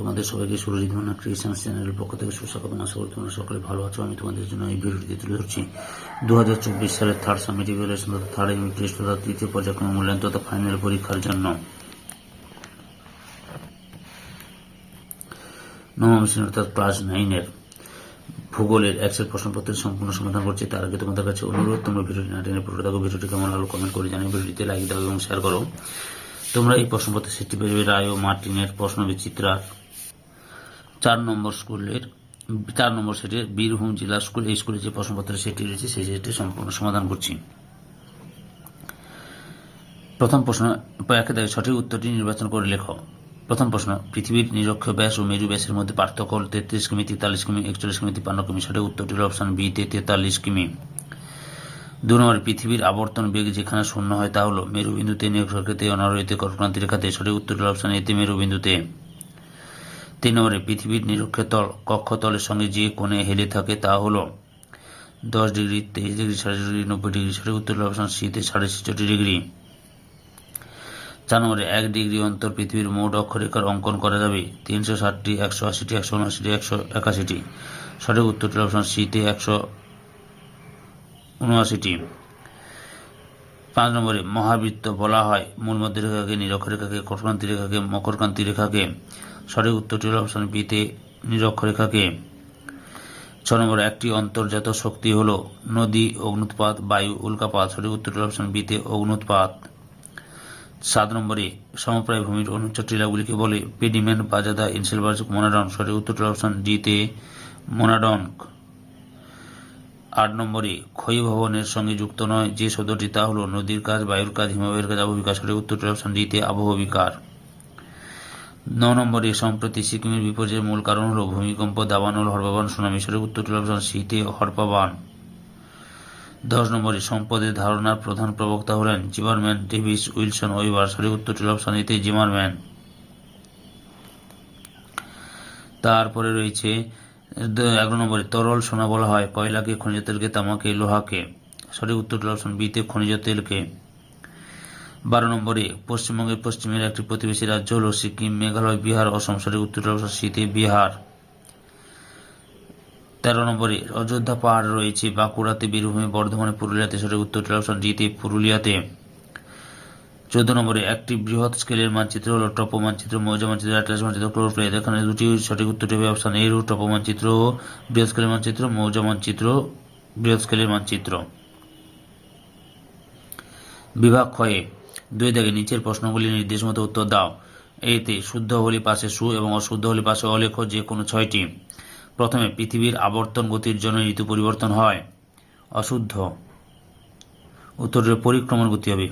তোমাদের সবাইকে সুরজিৎ মান্না ক্রিয়েশন চ্যানেলের পক্ষ থেকে সুস্বাগতম। আশা করি তোমরা সকলে ভালো আছো। আমি তোমাদের জন্য এই ভিডিওটি তুলে ধরছি। দু হাজার চব্বিশ সালের থার্ড সামিট ইভ্যালুয়েশন তথা থার্ড ইউনিট টেস্ট তথা তৃতীয় পর্যায়ক্রম মূল্যায়ন তথা ফাইনাল পরীক্ষার জন্য। নবম শ্রেণি অর্থাৎ ক্লাস নাইনের ভূগোলের একশের প্রশ্নপত্রের সম্পূর্ণ সমাধান করছি। তার আগে তোমাদের কাছে অনুরোধ, তোমরা ভিডিওটি না টেনে পুরো দেখো। ভিডিওটি কেমন লাগল কমেন্ট করে জানিয়ে ভিডিওটিতে লাইক দাও এবং শেয়ার করো। তোমরা এই প্রশ্নপত্রের সেটি পেয়ে রায় ও মার্টিনের প্রশ্ন বিচিত্রার চার নম্বর স্কুলের, চার নম্বর সেটের বীরভূম জেলা স্কুল, এই স্কুলে যে প্রশ্নপত্র সেটি রয়েছে, সেই সেটি সম্পূর্ণ সমাধান করছি। প্রথম প্রশ্ন একে থেকে সঠিক উত্তরটি নির্বাচন করে লেখো। প্রথম প্রশ্ন, পৃথিবীর নিরক্ষ ব্যাস ও মেরু ব্যাসের মধ্যে পার্থক্য হল তেত্রিশ কিমি, তেতাল্লিশ কিমি, একচল্লিশ কিমি, তিপ্পান্ন কিমি। সঠিক উত্তরটি হল অপশন বি, তে তেতাল্লিশ কিমি। দু নম্বর, পৃথিবীর আবর্তন বেগ যেখানে শূন্য হয় তা হল মেরুবিন্দুতে নিরক্ষেতে অনারোহিত কর্কক্রান্তি রেখাতে। সঠিক উত্তরটি হল অপশন এতে মেরুবিন্দুতে। তিন নম্বরে পৃথিবীর নিরক্ষতল কক্ষতলের সঙ্গে যে কোণে হেলে থাকে তা হল দশ ডিগ্রি, তেইশ ডিগ্রি সাড়ে ডিগ্রি, নব্বই ডিগ্রি, সঠিক উত্তর অপশন সিতে সাড়ে ছেষট্টি ডিগ্রি। চার নম্বরে এক ডিগ্রি অন্তর পৃথিবীর মোট অক্ষরেখার অঙ্কন করা যাবে। তিনশো ষাটটি, একশো আশিটি, একশো উনআশিটি, একশো একাশিটি। সঠিক উত্তরটি অপশন সিতে একশো উনআশিটি। পাঁচ নম্বরে মহাবৃত্ত বলা হয়। মূল মধ্যরেখাকে, নিরক্ষরেখাকে কটক্রান্তি রেখাকে মকরকান্তি রেখাকে সঠিক উত্তরটি হল অপশন বিতে নিরক্ষরেখাকে। ছ নম্বর, একটি অন্তর্জাত শক্তি হল নদী, অগ্নুৎপাত, বায়ু, উল্কাপাত। সঠিক উত্তরটি হল অপশন বিতে অগ্নুৎপাত। সাত নম্বরে, সমপ্রায় ভূমির অনুচ্চ টিলাগুলিকে বলে পেডিমেন্ট বাজাদা ইনসেলভার্স মোনাডন। সঠিক উত্তরটি অপশন ডিতে মোনাডন। আট নম্বরে, ক্ষয়ী ভবনের সঙ্গে যুক্ত নয় যে শব্দটি তা হল নদীর কাজ, বায়ুর কাজ হিমালয়ের কাজ আবহবিকার সঠিক উত্তরটি অপশন ডিতে আবহবিকার ন নম্বরে, সম্প্রতি সিকিমের বিপর্যয়ের মূল কারণ হল ভূমিকম্প, দাবানল হরপাবান সুনামি সঠিক উত্তরটি অপশন সিতে হরপাবান দশ নম্বরে, সম্পদের ধারণার প্রধান প্রবক্তা হলেন জিমারম্যান ডেভিস উইলসন। ওইবার সঠিক উত্তরটি অপশন এতে জিমারম্যান তারপরে রয়েছে এগারো নম্বরে, তরল সোনা বলা হয় কয়লাকে খনিজ তেলকে, তামাকে, লোহাকে। সঠিক উত্তর অপশন বিতে খনিজ তেলকে। বারো নম্বরে, পশ্চিমবঙ্গের পশ্চিমের একটি প্রতিবেশী রাজ্য হল সিকিম, মেঘালয়, বিহার অসম সঠিক উত্তর সিতে বিহার। তেরো নম্বরে, অযোধ্যা পাহাড় রয়েছে বাঁকুড়াতে, বীরভূমে, বর্ধমানে, পুরুলিয়াতে সঠিক উত্তর ডিতে পুরুলিয়াতে। চোদ্দ নম্বরে, একটি বৃহৎ স্কেলের মানচিত্র হল টপ মানচিত্র মৌজা মানচিত্র অ্যাটলাস মানচিত্র ক্লোরোপ্লেট এখানে দুটি সঠিক উত্তরটি হবে অপশন এ টপো মানচিত্র ও বৃহৎ স্কেলের মানচিত্র মৌজা মানচিত্র, বৃহৎ স্কেলের মানচিত্র। বিভাগ ক্ষয়ে দুই দাগে নিচের প্রশ্নগুলি নির্দেশ মতো উত্তর দাও। এতে শুদ্ধ হলে পাশে সু এবং অশুদ্ধ হলে পাশে অলেখ যে কোনো ছয়টি। প্রথমে পৃথিবীর আবর্তন গতির জন্য ঋতু পরিবর্তন হয়। অশুদ্ধ। উত্তরের পরিক্রমণ গতি হবে।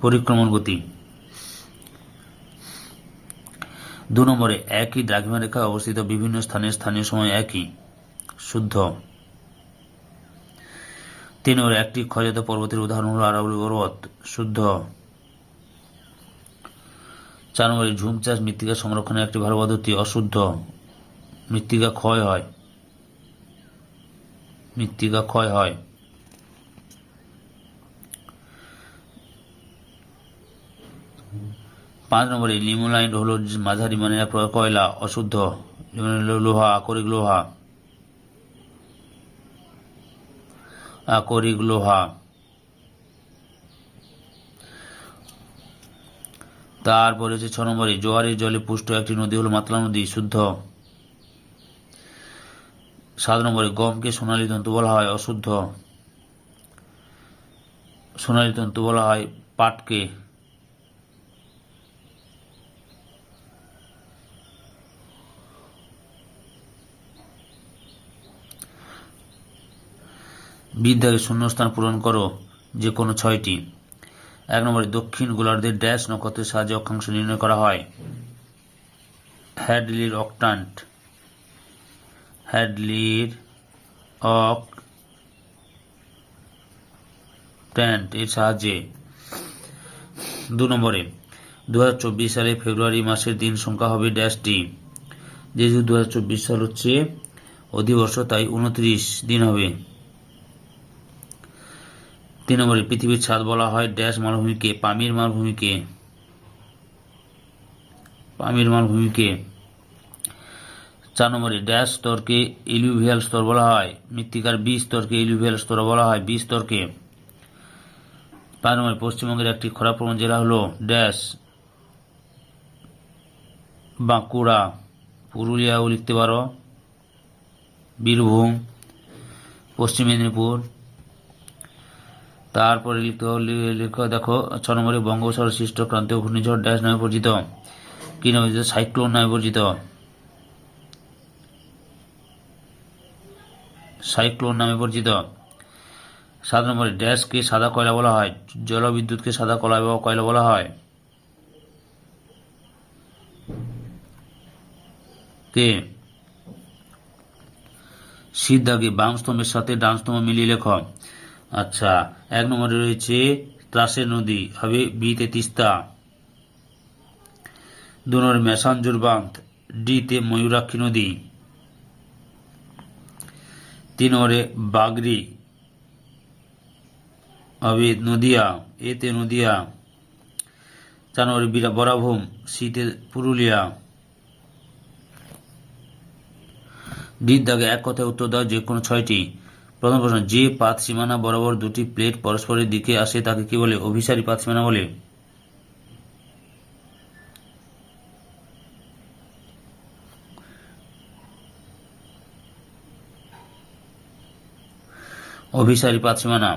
পরিক্রমণ গতি। দু নম্বরে একই দ্রাঘিমা রেখা অবস্থিত বিভিন্ন স্থানে স্থানীয় সময় একই। শুদ্ধ। তিন একটি ক্ষয়জাত পর্বতের উদাহরণ হল আরাউলি পর্বত, শুদ্ধ। চার নম্বরে, ঝুম চাষ মৃত্তিকা সংরক্ষণের একটি ভালো পদ্ধতি, অশুদ্ধ। মৃত্তিকা ক্ষয় হয়। মৃত্তিকা ক্ষয় হয়। পাঁচ নম্বরে লিমোলাইন হল মাঝারি মানের কয়লা, অশুদ্ধ। লোহা, আকরিক লোহা। আকরিক লোহা তারপরে হচ্ছে ছ নম্বরে, জোয়ারের জলে পুষ্ট একটি নদী হলো মাতলা নদী, শুদ্ধ। সাত নম্বরে, গমকে সোনালী তন্তু বলা হয়, অশুদ্ধ। সোনালী তন্তু বলা হয় পাটকে। বিদ্যাকে শূন্যস্থান পূরণ করো, যে কোনো ছয়টি। এক নম্বরে, দক্ষিণ গোলার্ধের ড্যাশ নক্ষত্রের সাহায্যে অক্ষাংশ নির্ণয় করা হয়। হ্যাডলির অক্টান্ট হ্যাডলির অক ট্যান্ট এর সাহায্যে। দু নম্বরে দু সালে ফেব্রুয়ারি মাসের দিন সংখ্যা হবে ড্যাশটি। যেহেতু দু হাজার চব্বিশ সাল হচ্ছে অধিবর্ষ, তাই উনত্রিশ দিন হবে। তিন নম্বরে পৃথিবীর ছাদ বলা হয় ড্যাশ মালভূমিকে, পামির মালভূমিকে। পামির মালভূমিকে। চার নম্বরে ড্যাশ স্তরকে ইলুভিয়াল স্তর বলা হয়। মৃত্তিকার বি স্তরকে ইলুভিয়াল স্তর বলা হয়, বি স্তরকে। পাঁচ নম্বরে পশ্চিমবঙ্গের একটি খরাপ্রবণ জেলা হলো ড্যাশ। বাঁকুড়া। পুরুলিয়াও লিখতে পারো। বীরভূম। পশ্চিম মেদিনীপুর। তারপরে লেখো, দেখো, ছ নম্বরে বঙ্গোপসাগর সৃষ্ট ক্রান্তীয় ঘূর্ণিঝড় ড্যাশ নামে পরিচিত। কি নামে সাইক্লোন নামে পরিচিত। সাইক্লোন নামে পরিচিত। সাত নম্বরে ড্যাশকে সাদা কয়লা বলা হয়, জলবিদ্যুৎকে সাদা কয়লা বা কয়লা বলা হয়। কে? সিদ্ধাকে বাম স্তম্ভের সাথে ডান স্তম্ভ মিলিয়ে লেখ। আচ্ছা এক নম্বরে রয়েছে ত্রাসের নদী, হবে বিতে তিস্তা। দু নম্বরে মেসাঞ্জুর বাঁধ, ডিতে ময়ূরাক্ষী নদী। তিন নম্বরে বাগরি, হবে নদিয়া, এতে নদিয়া। চার নম্বরে বিরা বরাভূম শীতে পুরুলিয়া। ডির দাগে এক কথায় উত্তর দাও যে কোনো ছয়টি। প্রথম প্রশ্ন যে পাত সীমানা বরাবর দুটি প্লেট পরস্পরের দিকে আসে তাকে কি বলে অভিসারী পাত সীমানা বলে? অভিসারী পাত সীমানা।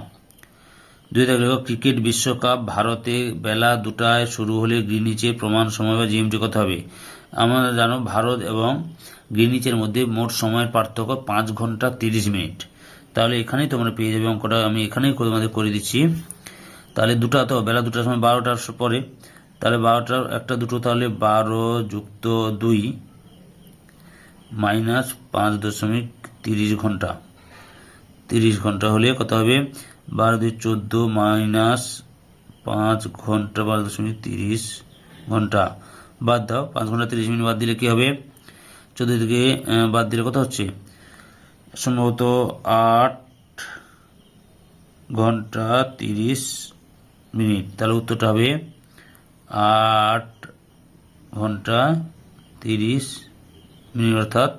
দুই লেখো, ক্রিকেট বিশ্বকাপ ভারতে বেলা দুটায় শুরু হলে গ্রিনিচে প্রমাণ সময় বা জিএমটি কত হবে? আমরা জানো ভারত এবং গ্রিনিচের মধ্যে মোট সময়ের পার্থক্য পাঁচ ঘণ্টা তিরিশ মিনিট। তাহলে এখানেই তোমরা পেয়ে যাবে অঙ্কটা। আমি এখানেই তোমাদের করে দিচ্ছি। তাহলে দুটা তো, বেলা দুটার সময় বারোটার পরে। তাহলে বারোটার একটা দুটো, তাহলে বারো যুক্ত দুই মাইনাস পাঁচ দশমিক তিরিশ ঘণ্টা। তিরিশ ঘণ্টা হলে কত হবে? বারো দুই চোদ্দ মাইনাস পাঁচ ঘণ্টা, বারো দশমিক তিরিশ ঘণ্টা। বাদ দাও, পাঁচ ঘণ্টা তিরিশ মিনিট বাদ দিলে কি হবে? চোদ্দ থেকে বাদ দিলে কত হচ্ছে? সম্ভবত আট ঘণ্টা তিরিশ মিনিট। তাহলে উত্তরটা হবে আট ঘণ্টা তিরিশ মিনিট, অর্থাৎ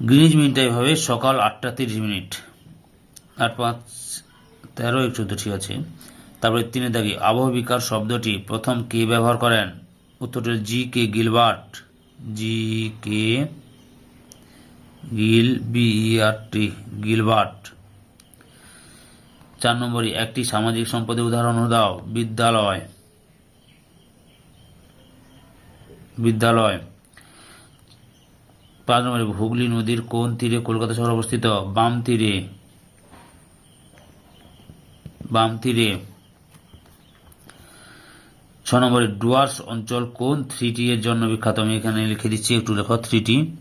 গ্রিনিজ মিনিটাই হবে সকাল আটটা তিরিশ মিনিট। আট পাঁচ তেরো এক চোদ্দ, ঠিক আছে। তারপরে তিনে দাগি আবহবিকার শব্দটি প্রথম কে ব্যবহার করেন? উত্তরটা G K Gilbert. G K Gill বিআর টি গিলবার্ট। চার নম্বরে, একটি সামাজিক সম্পদের উদাহরণ দাও, বিদ্যালয়। বিদ্যালয়। পাঁচ নম্বরে, হুগলি নদীর কোন তীরে কলকাতা শহর অবস্থিত? বাম তীরে। বাম তীরে। ছ নম্বরে, ডুয়ার্স অঞ্চল কোন থ্রিটি এর জন্য বিখ্যাত? আমি এখানে লিখে দিচ্ছি, একটু লেখো থ্রিটি।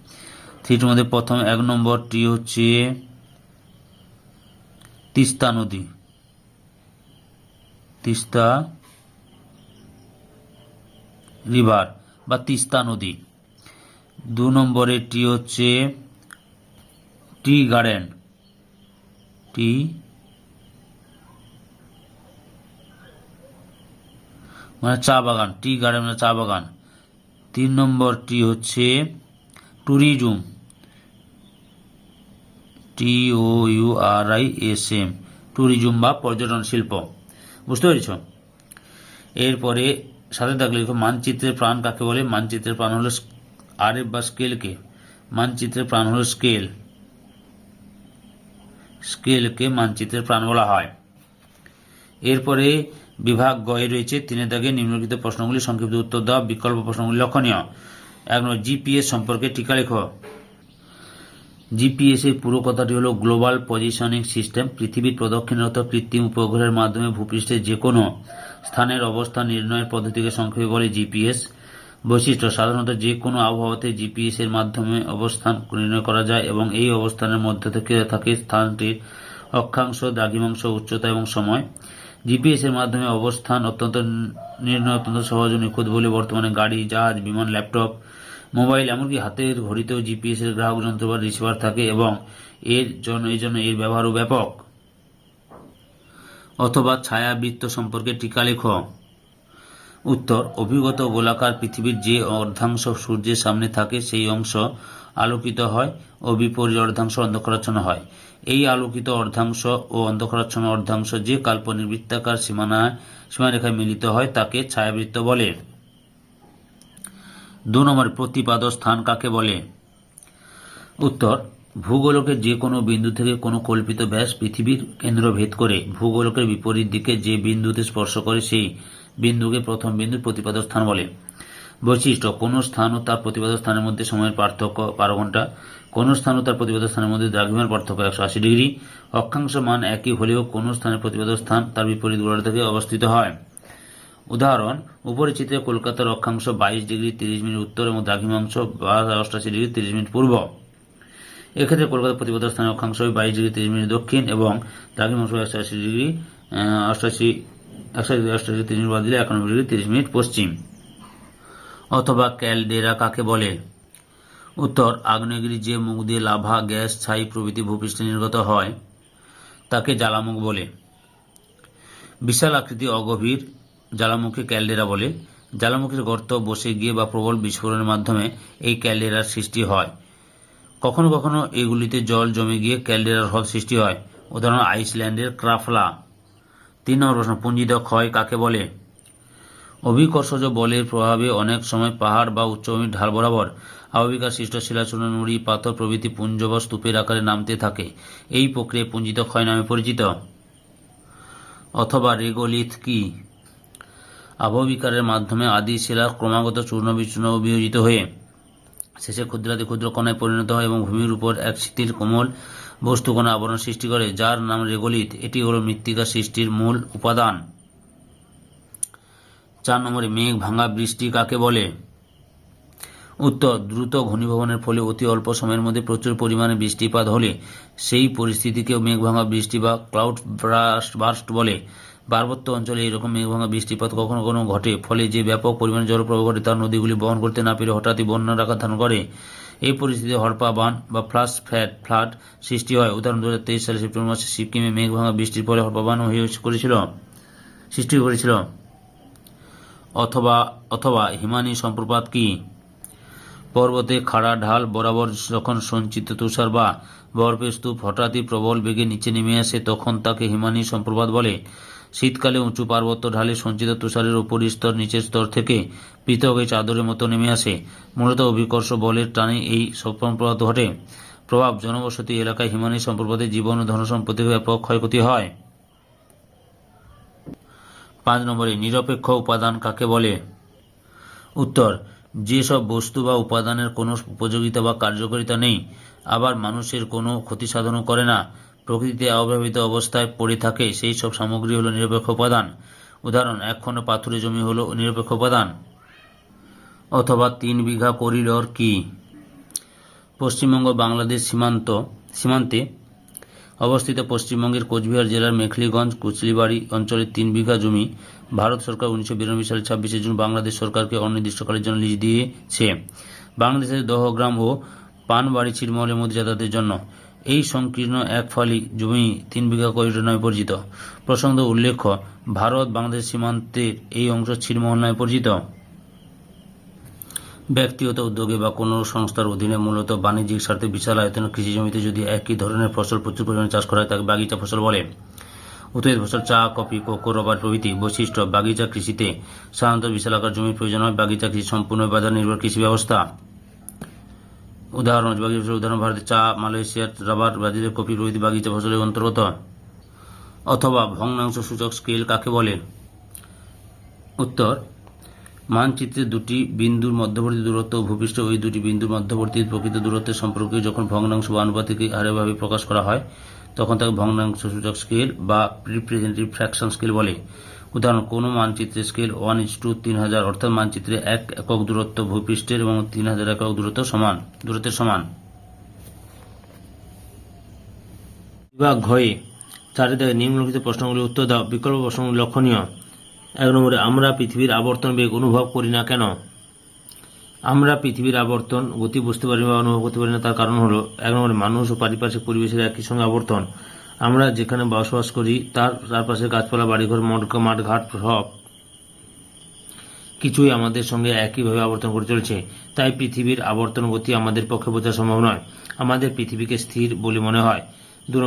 থ্রিটির মধ্যে প্রথম এক নম্বরটি হচ্ছে তিস্তা নদী। তিস্তা রিভার বা তিস্তা নদী। দু নম্বরেরটি হচ্ছে টি গার্ডেন। টি মানে চা বাগান। টি গার্ডেন মানে চা বাগান। তিন নম্বরটি হচ্ছে tourism. T O U R I S M tourism বা পর্যটন শিল্প। বুঝতে পেরেছ? এরপরে সাথে থাকলে মানচিত্রের প্রাণ কাকে বলে? মানচিত্রের প্রাণ হলো আর এফ বা স্কেলকে মানচিত্রের প্রাণ হলো স্কেল স্কেলকে মানচিত্রের প্রাণ বলা হয়। এরপরে বিভাগ গয়ে রয়েছে তিনে দাগে নিম্নলিখিত প্রশ্নগুলি, সংক্ষিপ্ত উত্তর দেওয়া বিকল্প প্রশ্নগুলি লক্ষণীয়। এক নম্বর জিপিএস সম্পর্কে টিকা লেখো। জিপিএস এর পুরো কথাটি হলো গ্লোবাল পজিশনিং সিস্টেম পৃথিবীর প্রদক্ষিণরত কৃত্রিম উপগ্রহের মাধ্যমে ভূপৃষ্ঠের যে কোনো স্থানের অবস্থান নির্ণয়ের পদ্ধতিকে সংক্ষেপে বলে জিপিএস বৈশিষ্ট্য, সাধারণত যে কোনো আবহাওয়াতে জিপিএস এর মাধ্যমে অবস্থান নির্ণয় করা যায় এবং এই অবস্থানের মধ্যে থেকে থাকে স্থানটির অক্ষাংশ দ্রাঘিমাংশ উচ্চতা এবং সময়। জিপিএস এর মাধ্যমে অবস্থান অত্যন্ত নির্ণয় অত্যন্ত সহজ ও নিখুঁত বলে বর্তমানে গাড়ি, জাহাজ, বিমান, ল্যাপটপ মোবাইল, এমনকি হাতের ঘড়িতেও জিপিএস এর গ্রাহক যন্ত্র বা রিসিভার থাকে এবং এর জন্য, এই জন্য এর ব্যবহারও ব্যাপক। অথবা ছায়াবৃত্ত সম্পর্কে টিকা লেখ। উত্তর অভিগত গোলাকার পৃথিবীর যে অর্ধাংশ সূর্যের সামনে থাকে, সেই অংশ আলোকিত হয় ও বিপরীত অর্ধাংশ অন্ধকারাচ্ছন্ন হয়। এই আলোকিত অর্ধাংশ ও অন্ধকারাচ্ছন্ন অর্ধাংশ যে কাল্পনিক বৃত্তাকার সীমানায় সীমারেখায় মিলিত হয়, তাকে ছায়াবৃত্ত বলে। দু নম্বর প্রতিপাদ স্থান কাকে বলে? উত্তর ভূগোলকের যে কোনো বিন্দু থেকে কোনো কল্পিত ব্যাস পৃথিবীর কেন্দ্র ভেদ করে ভূগোলকের বিপরীত দিকে যে বিন্দুতে স্পর্শ করে সেই বিন্দুকে প্রথম বিন্দুর প্রতিপাদ স্থান বলে। বৈশিষ্ট্য, কোন স্থান ও তার প্রতিপাদ স্থানের মধ্যে সময়ের পার্থক্য বারো ঘণ্টা, কোন স্থান ও তার প্রতিপাদ স্থানের মধ্যে দ্রাঘিমার পার্থক্য একশো আশি ডিগ্রি, অক্ষাংশ মান একই হলেও কোন স্থানের প্রতিপাদ স্থান তার বিপরীত গোড়া থেকে অবস্থিত হয়। উদাহরণ উপরে চিত্রে কলকাতার অক্ষাংশ বাইশ ডিগ্রি তিরিশ মিনিট উত্তর এবং দ্রাঘিমাংশ অষ্টাশি ডিগ্রি তিরিশ মিনিট পূর্ব। এক্ষেত্রে কলকাতা প্রতিপাদ স্থানের অক্ষাংশ বাইশ ডিগ্রি তিরিশ মিনিট দক্ষিণ এবং দ্রাঘিমাংশ একশো আশি ডিগ্রি অষ্টাশি, একশো অষ্টাশি তিরিশ মিনিট বাদ দিলে একানব্বই ডিগ্রি তিরিশ মিনিট পশ্চিম। অথবা ক্যালডেরা কাকে বলে? উত্তর, আগ্নেয়গিরি যে মুখ দিয়ে লাভা, গ্যাস, ছাই প্রভৃতি ভূপৃষ্ঠে নির্গত হয়, তাকে জ্বালামুখ বলে। বিশাল আকৃতি অগভীর জ্বালামুখী ক্যালডেরা বলে। জ্বালামুখীর গর্ত বসে গিয়ে বা প্রবল বিস্ফোরণের মাধ্যমে এই ক্যালডেরার সৃষ্টি হয়। কখনো কখনো এগুলিতে জল জমে গিয়ে ক্যালডেরার হ্রদ সৃষ্টি হয়। উদাহরণ, আইসল্যান্ডের ক্রাফলা। তিন নম্বর প্রশ্ন, পুঞ্জিত ক্ষয় কাকে বলে? অভিকর্ষজ বলের প্রভাবে অনেক সময় পাহাড় বা উচ্চভূমির ঢাল বরাবর আবহাবিকার সৃষ্ট শিলাচূর্ণ নুড়ি, পাথর প্রভৃতি পুঞ্জ বা স্তূপের আকারে নামতে থাকে। এই প্রক্রিয়া পুঞ্জিত ক্ষয় নামে পরিচিত। অথবা রেগোলিথ কি? আবহবিকারের মাধ্যমে আদি শিলা ক্রমাগত চূর্ণ বিচূর্ণ বিয়োজিত হয়ে শেষে ক্ষুদ্রাতি ক্ষুদ্র কণায় পরিণত হয় এবং ভূমির উপর এক শিথিল কোমল বস্তুকণা আবরণ সৃষ্টি করে, যার নাম রেগোলিথ। এটি হল মৃত্তিকা সৃষ্টির মূল উপাদান। চার নম্বরে, মেঘ ভাঙা বৃষ্টি কাকে বলে? উত্তর, দ্রুত ঘনীভবনের ফলে অতি অল্প সময়ের মধ্যে প্রচুর পরিমাণে বৃষ্টিপাত হলে সেই পরিস্থিতিকে মেঘভাঙা বৃষ্টি বা ক্লাউড বার্স্ট বলে। পার্বত্য অঞ্চলে এরকম মেঘভাঙা বৃষ্টিপাত কখনো কখনো ঘটে। ফলে যে ব্যাপক পরিমাণে জলপ্রবাহ ঘটে তার নদীগুলি বহন করতে না পেরে হঠাৎই বন্যার আকার ধারণ করে। এই পরিস্থিতিতে হরপা বান বা ফ্লাশ ফ্ল্যাট ফ্লাড সৃষ্টি হয়। উদাহরণ দু হাজার তেইশ সালে সেপ্টেম্বর মাসে সিকিমে মেঘভাঙা বৃষ্টির পরে হরপা বান হয়ে করেছিল, সৃষ্টি করেছিল। অথবা অথবা হিমানি সম্প্রপাত কি? পর্বতে খাড়া ঢাল বরাবর যখন সঞ্চিত তুষার বা বরফের স্তূপ হঠাৎই প্রবল বেগে নিচে নেমে আসে, তখন তাকে হিমানি সম্প্রপাত বলে। শীতকালে উঁচু পার্বত্য ঢালে সঞ্চিত তুষারের উপরি স্তর নিচের স্তর থেকে পৃথক এই চাদরের মতো নেমে আসে। মূলত অভিকর্ষ বলের টানে এই সম্প্রপাত ঘটে। প্রভাব জনবসতি এলাকায় হিমানী সম্প্রপাতে জীবন ও ধনসম্পত্তির ব্যাপক ক্ষয়ক্ষতি হয়। পাঁচ নম্বরে, নিরপেক্ষ উপাদান কাকে বলে? উত্তর, যেসব বস্তু বা উপাদানের কোনো উপযোগিতা বা কার্যকারিতা নেই, আবার মানুষের কোনো ক্ষতি সাধনও করে না। প্রকৃতিতে অব্যবহৃত অবস্থায় পড়ে থাকে, সেই সব সামগ্রী হলো নিরপেক্ষ উপাদান। উদাহরণ খণ্ড পাথুরে জমি হলো নিরপেক্ষ উপাদান। অথবা তিন বিঘা করিডর কি? পশ্চিমবঙ্গ, বাংলাদেশ সীমান্ত, সীমান্তে অবস্থিত পশ্চিমবঙ্গের কোচবিহার জেলার মেখলিগঞ্জ, কুচলিবাড়ি অঞ্চলের তিন বিঘা জমি ভারত সরকার উনিশশো বিরানব্বই সালের ছাব্বিশে জুন বাংলাদেশ সরকারকে অনির্দিষ্টকালের জন্য লিজ দিয়েছে। বাংলাদেশের দহগ্রাম ও পানবাড়ি ছিটমহলের মধ্যে যাতায়াতের জন্য। এই সংকীর্ণ এক ফালি জমি তিন বিঘা করিডোর নামে পরিচিত। প্রসঙ্গ উল্লেখ্য, ভারত বাংলাদেশ সীমান্তের এই অংশ ছিটমহল নামে পরিচিত। ব্যক্তিগত উদ্যোগে বা কোনো সংস্থার অধীনে মূলত বাণিজ্যিক স্বার্থে বিশাল আয়তনের কৃষি জমিতে যদি একই ধরনের ফসল প্রচুর পরিমাণে চাষ করা হয়, তাকে বাগিচা ফসল বলে। উৎপাদিত ফসল চা, কফি, কোকো, রবার প্রভৃতি বৈশিষ্ট্য। বাগিচা কৃষিতে সাধারণত বিশাল আকার জমির প্রয়োজন হয়। বাগিচা কৃষি সম্পূর্ণ বাজার নির্ভর কৃষি ব্যবস্থা। উদাহরণ ফসল উদাহরণ, ভারতের চা, মালয়েশিয়ার রাবার, ব্রাজিলের কফি প্রভৃতি বাগিচা ফসলের অন্তর্গত। অথবা ভগ্নাংশ সূচক স্কেল কাকে বলে? উত্তর মানচিত্রে দুটি বিন্দুর মধ্যবর্তী দূরত্ব ভূপৃষ্ঠ ওই দুটি বিন্দুর মধ্যবর্তী প্রকৃত দূরত্বের সম্পর্কে যখন ভগ্নাংশ বা আনুপাতিক হারেভাবে প্রকাশ করা হয়, তখন তাকে ভগ্নাংশ সূচক স্কেল বা রিপ্রেজেন্টেটিভ ফ্র্যাকশন স্কেল বলে। উদাহরণ, কোনো মানচিত্রের স্কেল ওয়ান ইজ টু তিন হাজার, অর্থাৎ মানচিত্রে এক একক দূরত্ব ভূপৃষ্ঠের এবং তিন হাজার একক দূরত্ব সমান, দূরত্বের সমান। বিভাগ ঘয়ে, চারিদিকে নিম্নলিখিত প্রশ্নগুলির উত্তর দাও। বিকল্প প্রশ্নগুলি লক্ষণীয়। এক নম্বরে, আমরা পৃথিবীর আবর্তন বেগ অনুভব করি না কেন? আমরা পৃথিবীর আবর্তন, গতি বুঝতে পারি বা অনুভব করতে পারি না, তার কারণ হলো, এক নম্বরে, মানুষ ও পারিপার্শ্বিক পরিবেশের একই সঙ্গে আবর্তন। আমরা যেখানে বসবাস করি, তার চারপাশে গাছপালা, বাড়িঘর মটকা মাঠঘাট সব কিছুই আমাদের সঙ্গে একইভাবে আবর্তন করে চলেছে। তাই পৃথিবীর আবর্তন গতি আমাদের পক্ষে বোঝা সম্ভব নয়। আমাদের পৃথিবীকে স্থির বলে মনে হয়। দু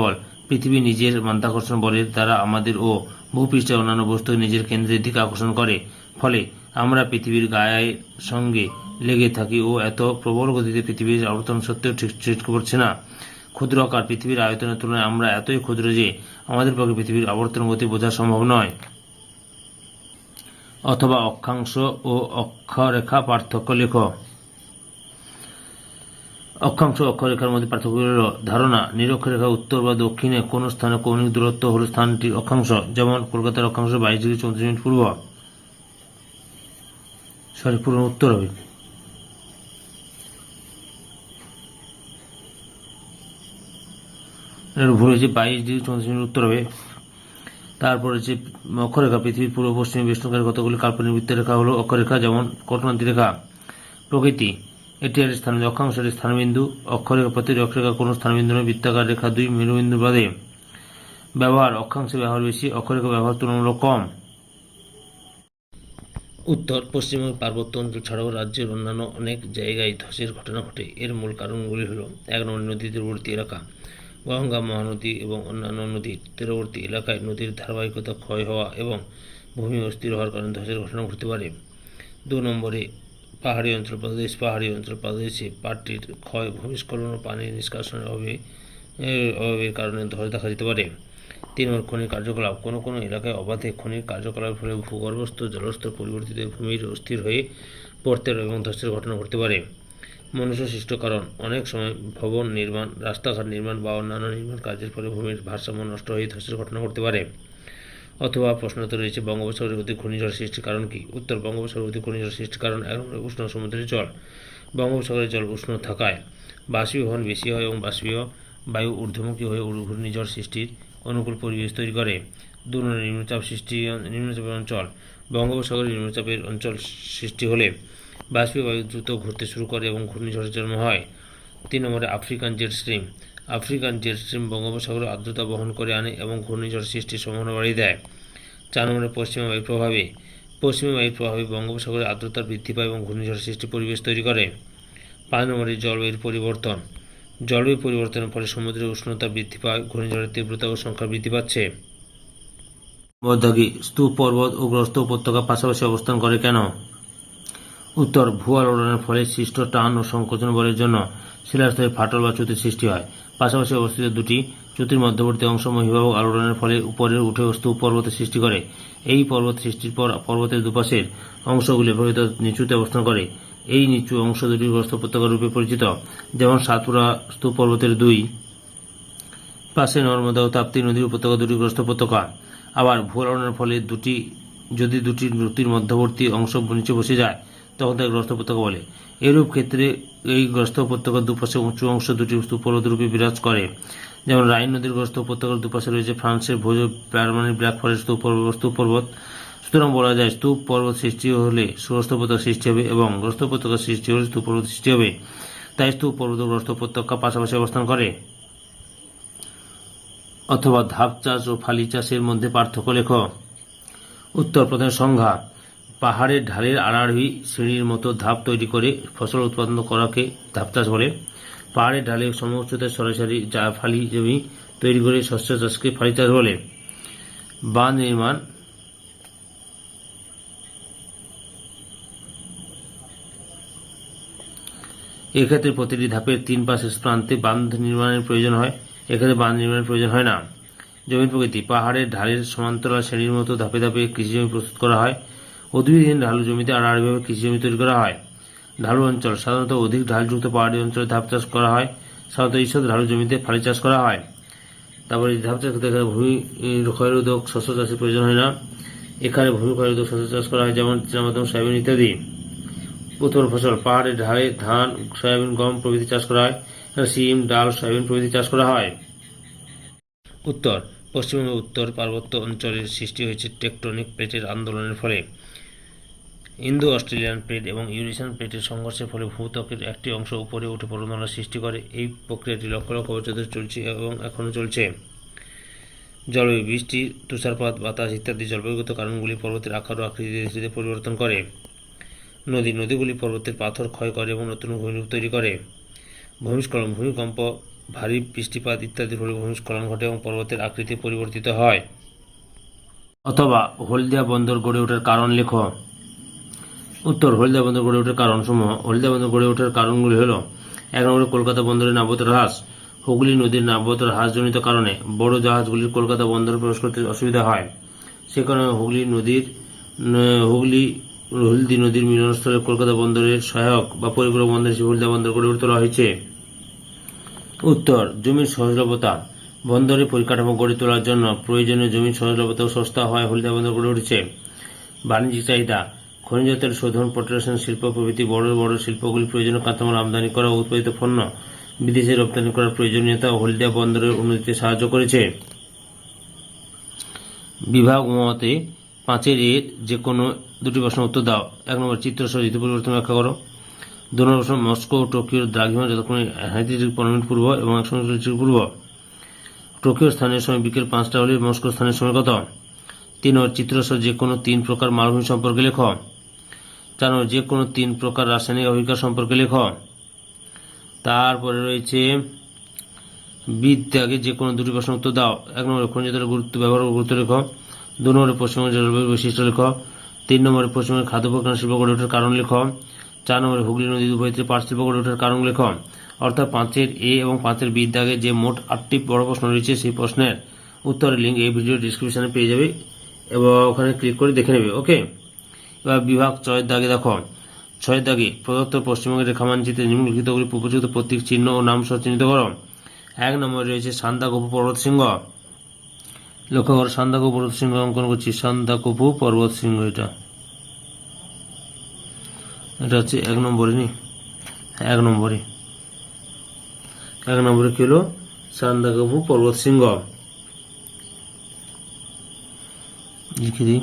বল পৃথিবী নিজের মাধ্যাকর্ষণ বলের দ্বারা আমাদের ও ভূপৃষ্ঠের অন্যান্য বস্তু নিজের কেন্দ্রের দিকে আকর্ষণ করে। ফলে আমরা পৃথিবীর গায়ের সঙ্গে লেগে থাকি ও এত প্রবল গতিতে পৃথিবীর আবর্তন সত্ত্বেও ঠিক করছে না। ক্ষুদ্র আকার পৃথিবীর আয়তনের তুলনায় আমরা এতই ক্ষুদ্র যে আমাদের পক্ষে পৃথিবীর আবর্তন গতি বোঝা সম্ভব নয়। অথবা অক্ষাংশ ও অক্ষরেখা পার্থক্য লেখ। অক্ষাংশ অক্ষরেখার মধ্যে পার্থক্য ধারণা, নিরক্ষরেখা উত্তর বা দক্ষিণে কোন স্থানে কৌণিক দূরত্ব হল স্থানটির অক্ষাংশ, যেমন কলকাতার অক্ষাংশ বাইশ ডিগ্রি চৌত্রিশ মিনিট পূর্ব। সরি পূর্ব উত্তর হবে এটা ভুল হয়েছে বাইশ ডিগ্রি চৌত্রিশ মিনিট উত্তর হবে। তারপর হচ্ছে অক্ষরেখা, পৃথিবীর পূর্ব, পশ্চিমে বেষ্টনকারী কতগুলি কাল্পনিক বৃত্তরেখা হলো? অক্ষরেখা যেমন কটনান্তি রেখা, প্রকৃতি। এটি একটি স্থান অক্ষাংশের স্থানবিন্দু। অক্ষরেখা প্রতিটি অক্ষরেখা কোনো স্থানবিন্দু নয়, বৃত্তাকার রেখা দুই মেরুবিন্দু বাদে। ব্যবহার, অক্ষাংশে ব্যবহার বেশি, অক্ষরেখা ব্যবহার তুলনামূলক কম। উত্তর পশ্চিমবঙ্গের পার্বত্য অঞ্চল ছাড়াও রাজ্যের অন্যান্য অনেক জায়গায় ধসের ঘটনা ঘটে। এর মূল কারণগুলি হল এক নম্বর নদী তীরবর্তী এলাকা। গঙ্গা মহানদী এবং অন্যান্য নদীর তীরবর্তী এলাকায় নদীর ধারাবাহিকতা ক্ষয় হওয়া এবং ভূমি অস্থির হওয়ার কারণে ধসের ঘটনা ঘটতে পারে। দু নম্বরে, পাহাড়ি অঞ্চল পাদদেশ পাহাড়ি অঞ্চল পাদদেশে পাটটির ক্ষয়, ভূমিস্খলন ও পানি নিষ্কাশনের অভাবে অভাবের কারণে ধস দেখা যেতে পারে। তিন নম্বর, খনির কার্যকলাপ। কোনো কোনো এলাকায় অবাধে খনির কার্যকলাপের ফলে ভূগর্ভস্থ জলস্তর পরিবর্তিত ভূমির অস্থির হয়ে পড়তে এবং ধসের ঘটনা ঘটতে পারে। মনুষ্য সৃষ্ট কারণ অনেক সময় ভবন নির্মাণ, রাস্তাঘাট নির্মাণ বা অন্যান্য নির্মাণ কাজের ফলে ভূমির ভারসাম্য নষ্ট হয়ে ধসের ঘটনা ঘটতে পারে। অথবা প্রশ্নত রয়েছে, বঙ্গোপসাগরের অতি ঘূর্ণিঝড় সৃষ্টির কারণ কি? উত্তর, বঙ্গোপসাগরের অতি ঘূর্ণিঝড় সৃষ্টির কারণ উষ্ণ সমুদ্রের জল। বঙ্গোপসাগরের জল উষ্ণ থাকায় বাষ্পীভবন বেশি হয় এবং বাষ্পীয় বায়ু ঊর্ধ্বমুখী হয়ে ঘূর্ণিঝড় সৃষ্টির অনুকূল পরিবেশ তৈরি করে। দু নিম্নচাপ সৃষ্টি, নিম্নচাপের অঞ্চল। বঙ্গোপসাগরের নিম্নচাপের অঞ্চল সৃষ্টি হলে বাষ্পীয় বায়ু দ্রুত ঘুরতে শুরু করে এবং ঘূর্ণিঝড়ের জন্ম হয়। তিন নম্বরে African jet stream. African jet stream বঙ্গোপসাগরে আর্দ্রতা বহন করে আনে এবং ঘূর্ণিঝড় সৃষ্টির সম্ভাবনা বাড়িয়ে দেয়। চার নম্বরে পশ্চিমা বায়ুর প্রভাবে পশ্চিমা বায়ুর প্রভাবে বঙ্গোপসাগরে আর্দ্রতা বৃদ্ধি পায় এবং ঘূর্ণিঝড় সৃষ্টি পরিবেশ তৈরি করে। পাঁচ নম্বরে জলবায়ুর পরিবর্তন। জলবায়ু পরিবর্তনের ফলে সমুদ্রের উষ্ণতা বৃদ্ধি পায়, ঘূর্ণিঝড়ের তীব্রতা ও সংখ্যা বৃদ্ধি পাচ্ছে। স্তূপ পর্বত ও গ্রস্ত উপত্যকা পাশাপাশি অবস্থান করে কেন? উত্তর ভুয়া লড়নের ফলে সৃষ্ট টান ও সংকোচন বলের জন্য শিলাস্তরে ফাটল বা চ্যুতির সৃষ্টি হয়। পাশাপাশি অবস্থিত দুটি চ্যুতির মধ্যবর্তী অংশ মহিভাবক আলোড়নের ফলে উপরের উঠে স্তূপ পর্বতের সৃষ্টি করে। এই পর্বত সৃষ্টির পর পর্বতের দুপাশের অংশগুলি প্রকৃত নিচুতে অবস্থান করে। এই নিচু অংশ দুটি গ্রস্ত উপত্যকা রূপে পরিচিত, যেমন সাতপুরা স্তূপ পর্বতের দুই পাশে নর্মদা ও তাপ্তি নদীর উপত্যকা দুটি গ্রস্ত উপত্যকা আবার ভূলনের ফলে দুটি, যদি দুটি নদীর মধ্যবর্তী অংশ নিচে বসে যায় তখন তাকে গ্রস্ত উপত্যকা বলে। এরূপ ক্ষেত্রে এই গ্রস্ত উপত্যকার দুপাশে উঁচু অংশ দুটি স্তূপর্বত রূপে বিরাজ করে। যেমন রাইন নদীর গ্রস্ত উপত্যকার দুপাশে রয়েছে ফ্রান্সের ভোজ জার্মানির ব্ল্যাক ফরেস্ট স্তূপ পর্বত। সুতরাং বলা যায় স্তূপ পর্বত সৃষ্টি হলে সুগ্রস্ত উপত্যকা সৃষ্টি হবে এবং গ্রস্ত উপত্যকা সৃষ্টি হলে স্তূপ পর্বত সৃষ্টি হবে। তাই স্তূপ পর্বত গ্রস্ত উপত্যকা পাশাপাশি অবস্থান করে। অথবা ধাপ চাষ ও ফালি চাষের মধ্যে পার্থক্য লেখ। উত্তর প্রথমে সংজ্ঞা পাহাড়ের ঢালের আড়াআড়ি শ্রেণির মতো ধাপ তৈরি করে ফসল উৎপাদন করাকে ধাপ চাষ বলে। পাহাড়ের ঢালে সমউচ্চতায় সরাসরি যা ফালি জমি তৈরি করে শস্য চাষকে ফালি চাষ বলে। বাঁধ নির্মাণ এক্ষেত্রে প্রতিটি ধাপের তিন পাশের প্রান্তে বাঁধ নির্মাণের প্রয়োজন হয়। এক্ষেত্রে বাঁধ নির্মাণের প্রয়োজন হয় না। জমির প্রকৃতি, পাহাড়ের ঢালের সমান্তরাল শ্রেণির মতো ধাপে ধাপে কৃষি জমি প্রস্তুত করা হয়। উদ্ভিদহীন ঢালু জমিতে আড়াআড়িভাবে কৃষি জমি তৈরি করা হয়। ঢালু অঞ্চল সাধারণত অধিক ঢালযুক্ত পাহাড়ি অঞ্চলে ধাপ চাষ করা হয়। সাধারণত এইসব ঢালু জমিতে ফালি চাষ করা হয়। তারপরে ধাপ চাষ করতে ভূমি ক্ষয়রোধক শস্য চাষের প্রয়োজন হয় না। এখানে ভূমি ক্ষয়রোধক শস্য চাষ করা হয়, যেমন চীনাবাদাম সয়াবিন ইত্যাদি। উত্তর ফসল পাহাড়ের ঢালে ধান, সয়াবিন, গম প্রভৃতি চাষ করা হয়। সিম ডাল, সয়াবিন প্রভৃতি চাষ করা হয়। উত্তর, পশ্চিমবঙ্গের উত্তর পার্বত্য অঞ্চলের সৃষ্টি হয়েছে টেকটনিক প্লেটের আন্দোলনের ফলে। ইন্দো অস্ট্রেলিয়ান প্লেট এবং ইউরেশিয়ান প্লেটের সংঘর্ষের ফলে ভূত্বকের একটি অংশ উপরে উঠে পড়নলা সৃষ্টি করে। এই প্রক্রিয়াটি লক্ষ লক্ষ বছর ধরে চলছে এবং এখনও চলছে। জলবায়ু, বৃষ্টি, তুষারপাত, বাতাস ইত্যাদি জলবায়ুগত কারণগুলি পর্বতের আকার ও আকৃতি ধীরে ধীরে পরিবর্তন করে। নদী, নদীগুলি পর্বতের পাথর ক্ষয় করে এবং নতুন ভূমিরূপ তৈরি করে। ভূমিস্খলন, ভূমিকম্প, ভারী বৃষ্টিপাত ইত্যাদির ফলে ভূমিস্খলন ঘটে এবং পর্বতের আকৃতি পরিবর্তিত হয়। অথবা হলদিয়া বন্দর গড়ে ওঠার কারণ লেখো। উত্তর হলদিয়া বন্দর গড়ে ওঠার কারণসমূহ। হলদিয়া বন্দর গড়ে ওঠার কারণগুলি হল, এক নম্বরে কলকাতা বন্দরের নাব্যতার হ্রাস, হুগলি নদীর নাব্যতার হ্রাসজনিত কারণে বড় জাহাজগুলির কলকাতা বন্দরে প্রবেশ করতে অসুবিধা হয়। সে কারণে হুগলি নদীর হুগলি, হলদি নদীর মিলনস্থলে কলকাতা বন্দরের সহায়ক বা পরিপূরক বন্দর হিসেবে হলদিয়া বন্দর গড়ে তোলা হয়েছে। উত্তর, জমির সহজলভ্যতা বন্দরে পরিকাঠামো গড়ে তোলার জন্য প্রয়োজনীয় জমির সহজলভ্যতা সস্তা হয় হলদিয়া বন্দর গড়ে উঠেছে। বাণিজ্যিক চাহিদা খনিজ তেল শোধন পট্রেশন শিল্প প্রভৃতি বড় বড় শিল্পগুলি প্রয়োজনীয় কাঁচামাল আমদানি করা ও উৎপাদিত পণ্য বিদেশে রপ্তানি করার প্রয়োজনীয়তা হলদিয়া বন্দরের উন্নতিতে সাহায্য করেছে। বিভাগ মতে, পাঁচের এর যে কোনো দুটি প্রশ্ন উত্তর দাও। এক নম্বর, চিত্র সহ ঋতু পরিবর্তন ব্যাখ্যা করো। দু নম্বর প্রশ্ন, মস্কো ও টোকিওর দ্রাঘিমা যতক্ষণ ডিগ্রি পনেরো মিনিট পূর্ব এবং একশো উনচল্লিশ ডিগ্রি পূর্ব। টোকিও স্থানীয় সময় বিকেল পাঁচটা হলে মস্কো স্থানীয় সময় কত? তিন নম্বর, চিত্র সহ যে কোনো তিন প্রকার মালভূমি সম্পর্কে লেখ। চার যে কোনো তিন প্রকার রাসায়নিক অভিজ্ঞতা সম্পর্কে লেখ। তারপরে রয়েছে, বিদ্যাকে যে কোনো দুটি প্রশ্ন উত্তর দাও। এক নম্বরে খনিজ গুরুত্ব ব্যবহার গুরুত্ব লেখ। দু নম্বরে পশ্চিমবঙ্গের জলবায়ু বৈশিষ্ট্য লেখ। তিন নম্বরে পশ্চিমবঙ্গের খাদ্য প্রক্রিয়া শিল্প গড়ে ওঠার কারণ লেখ। চার নম্বরে হুগলি নদী উভয়তে পাট শিল্প গড়ে ওঠার কারণ লেখ। অর্থাৎ পাঁচের এ এবং পাঁচের বিদ্যাগে যে মোট আটটি বড় প্রশ্ন রয়েছে, সেই প্রশ্নের উত্তরের লিঙ্ক এই ভিডিও ডিসক্রিপশনে পেয়ে যাবে এবং ওখানে ক্লিক করে দেখে নেবে। ওকে এবার বিভাগ ছয়ের দাগে দেখো। ছয়ের দাগে প্রদত্ত পশ্চিমবঙ্গের রেখামানচিত্রে নিম্নলিখিতগুলি উপযুক্ত প্রতীক চিহ্ন ও নাম সহ চিহ্নিত করো। এক নম্বরে রয়েছে সান্দাকপু পর্বত সিংহ লক্ষ্য করো, সান্দাকপু পর্বত সিংহ অঙ্কন করছি। সান্দাকপু পর্বত সিংহ এটা। এটা হচ্ছে এক নম্বরে নি? এক নম্বরে। এক নম্বরে কি হলো? সান্দাকপু পর্বত সিংহ লিখে দিই।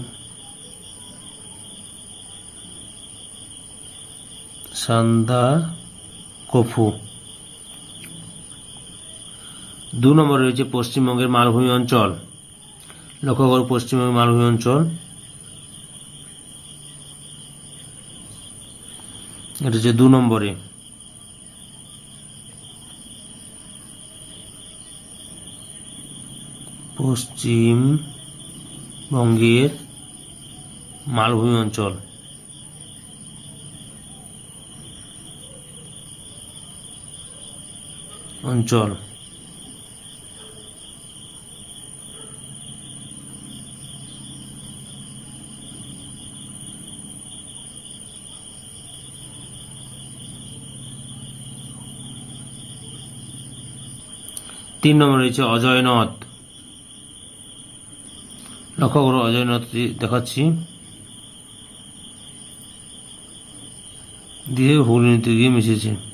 সান্দা কফু। দু নম্বরে রয়েছে পশ্চিমবঙ্গের মালভূমি অঞ্চল। লক্ষ্য করো পশ্চিমবঙ্গের মালভূমি অঞ্চল। এটা হচ্ছে দু নম্বরে। পশ্চিমবঙ্গের মালভূমি অঞ্চল। অঞ্চল। তিন নম্বর রয়েছে অজয় নদ। লক্ষ্য করো, অজয় নদটি দেখাচ্ছি। দিয়ে হুগলি নদীতে গিয়ে মিশেছে।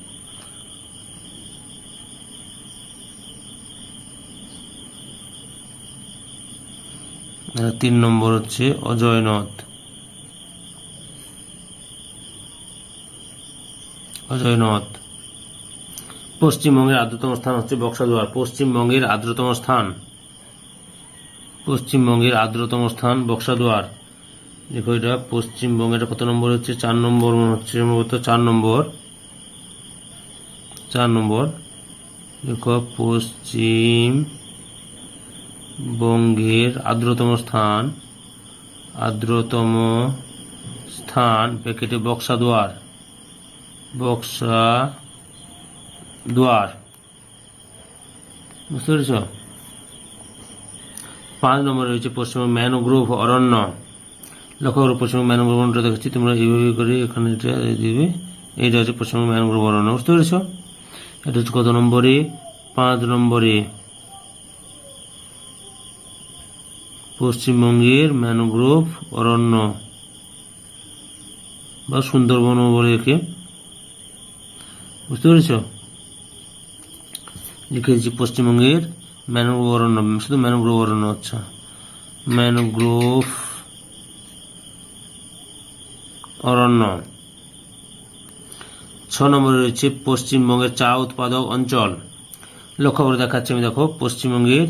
তিন নম্বর হচ্ছে অজয় নদ। অজয় নদ। পশ্চিমবঙ্গের আর্দ্রতম স্থান হচ্ছে বক্সাদুয়ার পশ্চিমবঙ্গের আর্দ্রতম স্থান। পশ্চিমবঙ্গের আর্দ্রতম স্থান বক্সাদুয়ার দেখো এটা পশ্চিমবঙ্গের কত নম্বর হচ্ছে? চার নম্বর মনে হচ্ছে সম্ভবত চার নম্বর। চার নম্বর। দেখো পশ্চিম বঙ্গের আর্দ্রতম স্থান আর্দ্রতম স্থান প্যাকেটে বক্সা দুয়ার বক্সা দুয়ার। বুঝতে পেরেছ? পাঁচ নম্বরে রয়েছে পশ্চিমবঙ্গ ম্যানোগ্রোভ অরণ্য। লক্ষ্য করো পশ্চিমবঙ্গ ম্যানোগ্রোভ অরণ্যটা দেখাচ্ছি তোমরা এইভাবে করে এখানে এটা দিবে। এইটা হচ্ছে পশ্চিমবঙ্গ ম্যানোগ্রোভ অরণ্য, বুঝতে পেরেছ? এটা হচ্ছে কত নম্বরে? পাঁচ নম্বরে। পশ্চিমবঙ্গের ম্যানোগ্রোভ, অরণ্য বা সুন্দরবন বলে একে। বুঝতে পেরেছ? লিখে দিচ্ছি পশ্চিমবঙ্গের ম্যানোগ্রোভ অরণ্য। শুধু ম্যানোগ্রোভ অরণ্য আচ্ছা। ম্যানোগ্রোভ অরণ্য। ছ নম্বরে রয়েছে পশ্চিমবঙ্গের চা উৎপাদক অঞ্চল। লক্ষ্য করে দেখাচ্ছি আমি, দেখো, পশ্চিমবঙ্গের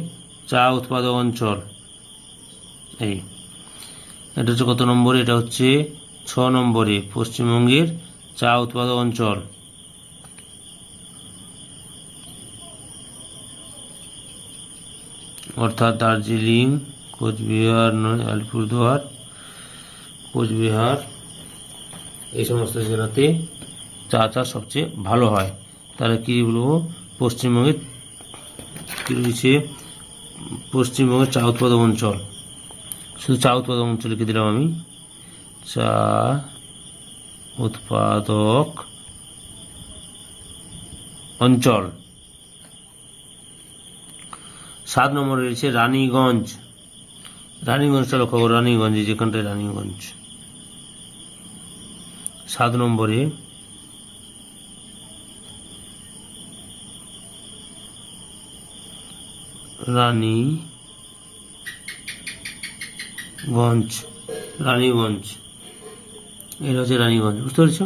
চা উৎপাদক অঞ্চল। এই। এটা হচ্ছে কত নম্বরে? এটা হচ্ছে ছ নম্বরে, পশ্চিমবঙ্গের চা উৎপাদক অঞ্চল। অর্থাৎ দার্জিলিং, কোচবিহার আলিপুরদুয়ার, কোচবিহার, এই সমস্ত জেলাতে চা চাষ সবচেয়ে ভালো হয়। তাহলে কি বলব? পশ্চিমবঙ্গের, কি রয়েছে পশ্চিমবঙ্গের চা উৎপাদক অঞ্চল। শুধু চা উৎপাদক অঞ্চল লিখে দিলাম আমি। চা উৎপাদক অঞ্চল। সাত নম্বরে রয়েছে রানীগঞ্জ। রানীগঞ্জটা লক্ষ্য করো, রানীগঞ্জ যেখানটায় রানীগঞ্জ। সাত নম্বরে রানীগঞ্জ রানীগঞ্জ। এটা হচ্ছে রানীগঞ্জ, বুঝতে পেরেছ?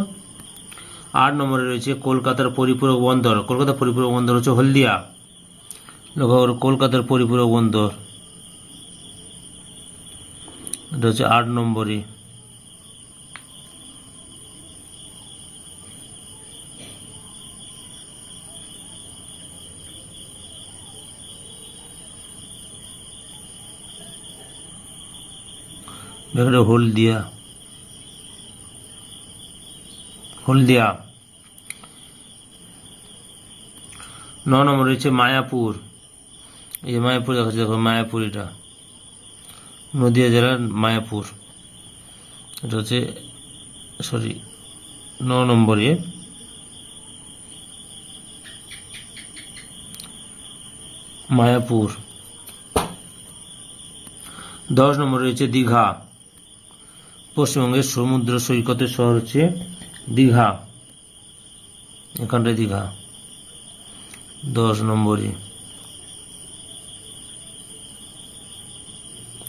আট নম্বরে রয়েছে কলকাতার পরিপূরক বন্দর। কলকাতার পরিপূরক বন্দর হচ্ছে হলদিয়া। লক্ষ্য করো কলকাতার পরিপূরক বন্দর। এটা হচ্ছে আট নম্বরে। এখানে হলদিয়া হলদিয়া ন নম্বর রয়েছে মায়াপুর। এই যে মায়াপুর দেখা যাচ্ছে দেখো মায়াপুর এটা। নদিয়া জেলার মায়াপুর। এটা হচ্ছে সরি ন নম্বরে মায়াপুর। দশ নম্বরে রয়েছে দীঘা। পশ্চিমবঙ্গের সমুদ্র সৈকতের শহর হচ্ছে দীঘা এখানটায় দীঘা দশ নম্বরে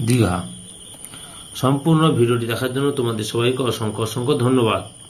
দীঘা সম্পূর্ণ ভিডিওটি দেখার জন্য তোমাদের সবাইকে অসংখ্য অসংখ্য ধন্যবাদ